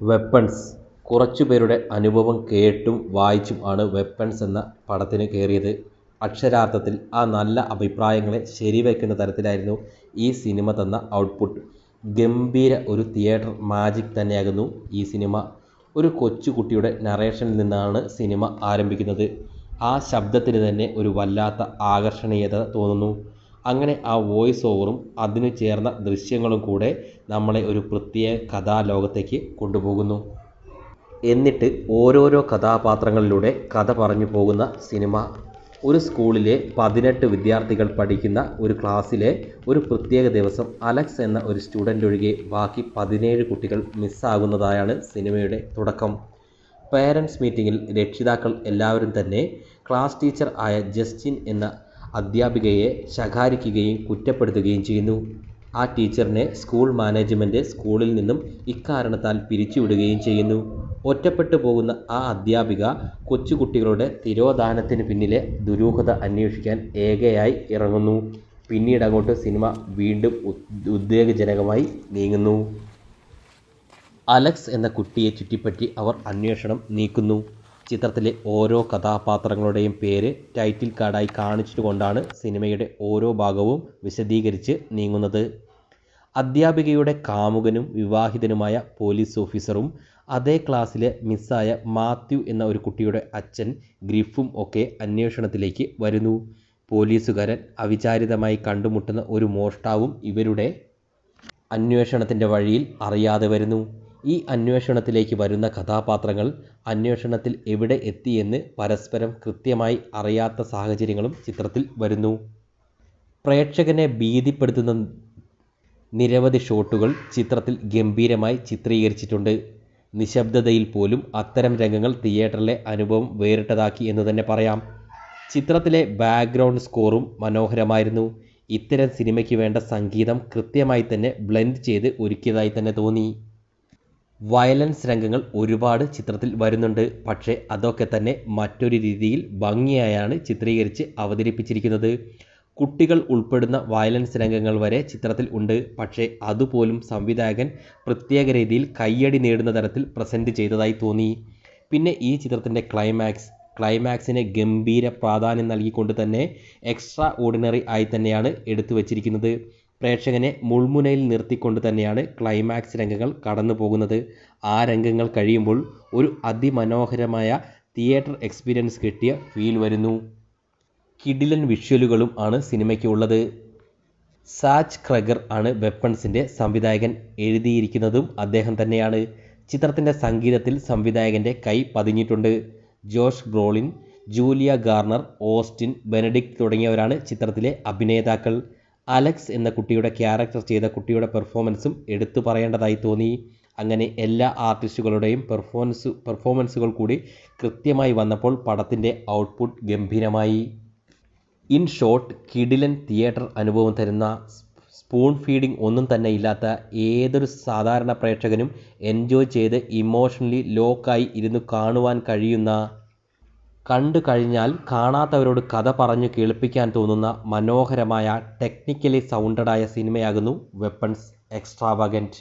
Weapons കുറച്ചു പേരുടെ അനുഭവം കേട്ടും വായിച്ചും ആണ് വെപ്പൺസ് എന്ന പടത്തിന് കയറിയത് അക്ഷരാർത്ഥത്തിൽ ആ നല്ല അഭിപ്രായങ്ങളെ ശരിവയ്ക്കുന്ന തരത്തിലായിരുന്നു ഈ സിനിമ തന്ന ഔട്ട്പുട്ട് ഗംഭീര ഒരു തിയേറ്റർ മാജിക് തന്നെയാകുന്നു ഈ സിനിമ ഒരു കൊച്ചുകുട്ടിയുടെ നറേഷനിൽ നിന്നാണ് സിനിമ ആരംഭിക്കുന്നത്. ആ ശബ്ദത്തിന് തന്നെ ഒരു വല്ലാത്ത ആകർഷണീയത തോന്നുന്നു. അങ്ങനെ ആ വോയിസ് ഓവറും അതിനു ചേർന്ന ദൃശ്യങ്ങളും കൂടെ നമ്മളെ ഒരു പ്രത്യേക കഥാലോകത്തേക്ക് കൊണ്ടുപോകുന്നു. എന്നിട്ട് ഓരോരോ കഥാപാത്രങ്ങളിലൂടെ കഥ പറഞ്ഞു പോകുന്ന സിനിമ. ഒരു സ്കൂളിലെ പതിനെട്ട് വിദ്യാർത്ഥികൾ പഠിക്കുന്ന ഒരു ക്ലാസ്സിലെ ഒരു പ്രത്യേക ദിവസം അലക്സ് എന്ന ഒരു സ്റ്റുഡന്റ് ഒഴികെ ബാക്കി പതിനേഴ് കുട്ടികൾ മിസ്സാകുന്നതായാണ് സിനിമയുടെ തുടക്കം. പേരൻസ് മീറ്റിങ്ങിൽ രക്ഷിതാക്കൾ എല്ലാവരും തന്നെ ക്ലാസ് ടീച്ചർ ആയ ജസ്റ്റിൻ എന്ന അധ്യാപികയെ ശകാരിക്കുകയും കുറ്റപ്പെടുത്തുകയും ചെയ്യുന്നു. ആ ടീച്ചറിനെ സ്കൂൾ മാനേജ്മെന്റ് സ്കൂളിൽ നിന്നും ഇക്കാരണത്താൽ പിരിച്ചുവിടുകയും ചെയ്യുന്നു. ഒറ്റപ്പെട്ടു പോകുന്ന ആ അധ്യാപിക കൊച്ചുകുട്ടികളുടെ തിരോധാനത്തിന് പിന്നിലെ ദുരൂഹത അന്വേഷിക്കാൻ ഏകയായി ഇറങ്ങുന്നു. പിന്നീട് അങ്ങോട്ട് സിനിമ വീണ്ടും ഉദ്വേഗജനകമായി നീങ്ങുന്നു. അലക്സ് എന്ന കുട്ടിയെ ചുറ്റിപ്പറ്റി അവർ അന്വേഷണം നീക്കുന്നു. ചിത്രത്തിലെ ഓരോ കഥാപാത്രങ്ങളുടെയും പേര് ടൈറ്റിൽ കാർഡായി കാണിച്ചുകൊണ്ടാണ് സിനിമയുടെ ഓരോ ഭാഗവും വിശദീകരിച്ച് നീങ്ങുന്നത്. അധ്യാപികയുടെ കാമുകനും വിവാഹിതനുമായ പോലീസ് ഓഫീസറും അതേ ക്ലാസ്സിലെ മിസ്സായ മാത്യു എന്ന ഒരു കുട്ടിയുടെ അച്ഛൻ ഗ്രിഫും ഒക്കെ അന്വേഷണത്തിലേക്ക് വരുന്നു. പോലീസുകാരൻ അവിചാരിതമായി കണ്ടുമുട്ടുന്ന ഒരു മോഷ്ടാവും ഇവരുടെ അന്വേഷണത്തിന്റെ വഴിയിൽ അറിയാതെ വരുന്നു. ഈ അന്വേഷണത്തിലേക്ക് വരുന്ന കഥാപാത്രങ്ങൾ അന്വേഷണത്തിൽ എവിടെ എത്തിയെന്ന് പരസ്പരം കൃത്യമായി അറിയാത്ത സാഹചര്യങ്ങളും ചിത്രത്തിൽ വരുന്നു. പ്രേക്ഷകനെ ഭീതിപ്പെടുത്തുന്ന നിരവധി ഷോട്ടുകൾ ചിത്രത്തിൽ ഗംഭീരമായി ചിത്രീകരിച്ചിട്ടുണ്ട്. നിശബ്ദതയിൽ പോലും അത്തരം രംഗങ്ങൾ തിയേറ്ററിലെ അനുഭവം വേറിട്ടതാക്കി എന്ന് തന്നെ പറയാം. ചിത്രത്തിലെ ബാക്ക്ഗ്രൗണ്ട് സ്കോറും മനോഹരമായിരുന്നു. ഇത്തരം സിനിമയ്ക്ക് വേണ്ട സംഗീതം കൃത്യമായി തന്നെ ബ്ലെൻഡ് ചെയ്ത് ഒരുക്കിയതായി തന്നെ തോന്നി. വയലൻസ് രംഗങ്ങൾ ഒരുപാട് ചിത്രത്തിൽ വരുന്നുണ്ട്. പക്ഷേ അതൊക്കെ തന്നെ മറ്റൊരു രീതിയിൽ ഭംഗിയായാണ് ചിത്രീകരിച്ച് അവതരിപ്പിച്ചിരിക്കുന്നത്. കുട്ടികൾ ഉൾപ്പെടുന്ന വയലൻസ് രംഗങ്ങൾ വരെ ചിത്രത്തിൽ ഉണ്ട്. പക്ഷേ അതുപോലും സംവിധായകൻ പ്രത്യേക രീതിയിൽ കയ്യടി നേടുന്ന തരത്തിൽ പ്രസന്റ് ചെയ്തതായി തോന്നി. പിന്നെ ഈ ചിത്രത്തിന്റെ ക്ലൈമാക്സ് ക്ലൈമാക്സിന് ഗംഭീര പ്രാധാന്യം നൽകിക്കൊണ്ട് തന്നെ എക്സ്ട്രാ ഓർഡിനറി ആയി തന്നെയാണ് എടുത്തു വച്ചിരിക്കുന്നത്. പ്രേക്ഷകനെ മുൾമുനയിൽ നിർത്തിക്കൊണ്ട് തന്നെയാണ് ക്ലൈമാക്സ് രംഗങ്ങൾ കടന്നു പോകുന്നത്. ആ രംഗങ്ങൾ കഴിയുമ്പോൾ ഒരു അതിമനോഹരമായ തിയേറ്റർ എക്സ്പീരിയൻസ് കിട്ടിയ ഫീൽ വരുന്നു. കിഡിലൻ വിഷ്വലുകളും ആണ് സിനിമയ്ക്ക് ഉള്ളത്. സാച്ച് ക്രഗർ ആണ് വെപ്പൺസിന്റെ സംവിധായകൻ. എഴുതിയിരിക്കുന്നതും അദ്ദേഹം തന്നെയാണ്. ചിത്രത്തിന്റെ സംഗീതത്തിൽ സംവിധായകന്റെ കൈ പതിഞ്ഞിട്ടുണ്ട്. Josh Brolin Julia Garner Austin Benedict തുടങ്ങിയവരാണ് ചിത്രത്തിലെ അഭിനേതാക്കൾ. അലക്സ് എന്ന കുട്ടിയുടെ ക്യാരക്ടർ ചെയ്ത കുട്ടിയുടെ പെർഫോമൻസും എടുത്തു പറയേണ്ടതായി തോന്നി. അങ്ങനെ എല്ലാ ആർട്ടിസ്റ്റുകളുടെയും പെർഫോമൻസ് പെർഫോമൻസുകൾ കൂടി കൃത്യമായി വന്നപ്പോൾ പടത്തിന്റെ ഔട്ട്പുട്ട് ഗംഭീരമായി. ഇൻ ഷോർട്ട് കിഡിലൻ തിയേറ്റർ അനുഭവം തരുന്ന സ്പൂൺ ഫീഡിംഗ് ഒന്നും തന്നെ ഇല്ലാത്ത ഏതൊരു സാധാരണ പ്രേക്ഷകനും എൻജോയ് ചെയ്ത് ഇമോഷണലി ലോക്കായി ഇരുന്ന് കാണുവാൻ കഴിയുന്ന കണ്ടു കഴിഞ്ഞാൽ കാണാത്തവരോട് കഥ പറഞ്ഞു കേൾപ്പിക്കാൻ തോന്നുന്ന മനോഹരമായ ടെക്നിക്കലി സൗണ്ടഡായ സിനിമയാകുന്നു വെപ്പൺസ് എക്സ്ട്രാവഗന്റ്